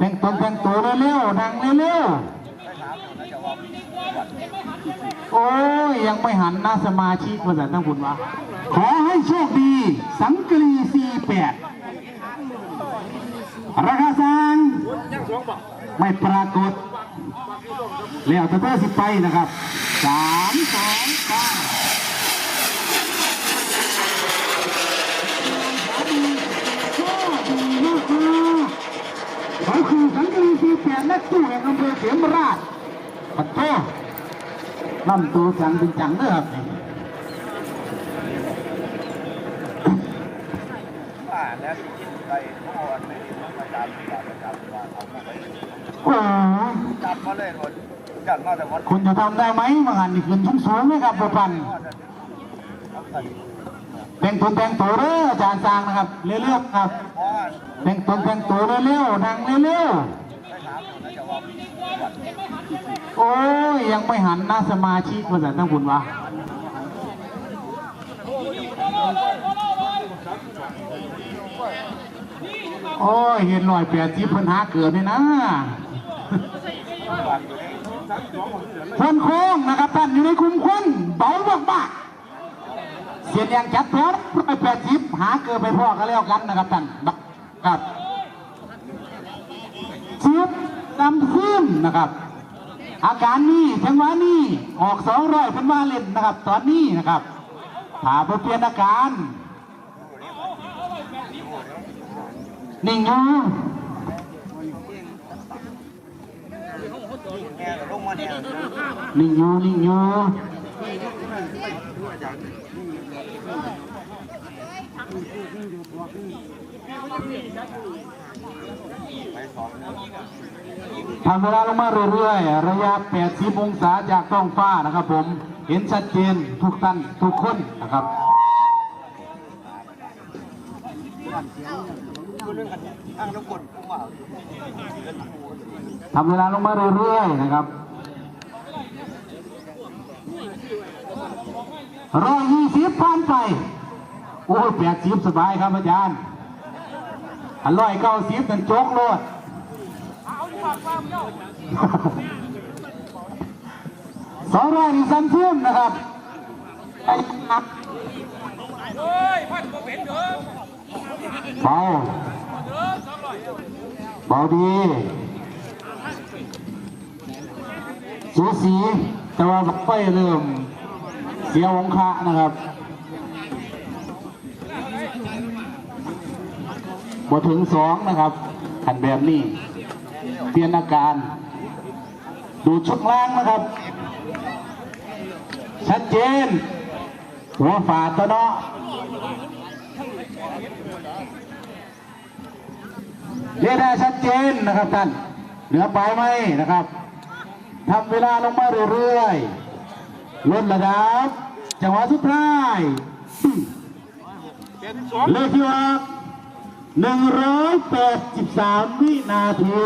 แต่งตนแต่งตัวเร็วๆนั่งเร็วๆโอ้ยยังไม่หันหน้าสมาชิกมาแต่ตั้งคุณวะขอให้โชคดี สังกรีสี่แปดราคาสังไม่ปรากฏ แล้วแต่เตอร์สิไปนะครับสามสองเก้าเขา คือสังกะรีสีแปดและตู้แห่งอำเภอเสียมราชปัดโตนั่นตัวจังจริงจังเด้อครับว่าแล้วที่กินไปพ่อไม่ได้มาจำว่าประจำว่าเอามาไว้โอ้ยจับมาเลยหมดจับมาแต่วัดคุณจะทำได้ไหมบางอันนี่ขึ้นสูงๆไหมครับประพันธ์เอาไป แต่งตนแต่งตัวเด้ออาจารย์สร้างนะครับเรื่อยๆครับเพราะว่าแต่งตนแต่งตัวเร็วๆนั่งเร็วไปถามอยู่นะจะว่าๆโอ้ยยังไม่หันหน้าสมาชิกมาแต่ตั้งคุณวะโอ้ยเห็นหน่อยแปดสิบเพิ่นหาเกิดนี่นะเพิ่นโค้งนครับท่านอยู่ในคุมควันเบามากๆเสียนยางจัดแพ้ร้อยแปดสิบหาเกิดไปพ่อกันแล้วกันนะครับท่านครับชุดดำซึมนะครับ อาการนี้จังหวะนี้ออกสองร้อยเป็นว่าเล่นนะครับ ตอนนี้นะครับถาเปลี่ยนอาการนิ่งอยู่แม่ลงมาเนี่ยนิ่งอยู่นิ่งอยู่ ทำเวลาลงมาเรื่อยๆ ระยะ 80 องศาจากท้องฟ้านะครับผม เห็นชัดเจนทุกท่านทุกคนนะครับทำเวลาลงมาเรื่อยๆ นะครับ ร้อยยี่สิบผ่านไป โอ้ยแปดสิบสบายครับอาจารย์อร้อยเก้าสิบเป็นโจ๊กโลดสองร้อยนี่ซ้ำเชื่อมนะครับไอ้ครับเบาเบาดีสูสีแต่ว่าไฟเริ่ม เสียองคะนะครับพอถึงสองนะครับขันแบบนี้ เปลี่ยนอาการ ดูชุดล่างนะครับ ชัดเจน หัวฝาดตัวเนาะเรียได้ชัดเจนนะครับท่าน เหนือไปลาไหมนะครับทำเวลาลงมาเรื่อยๆ ลดระดับจังหวะสุดท้ายเลขที่ออก183 วินาที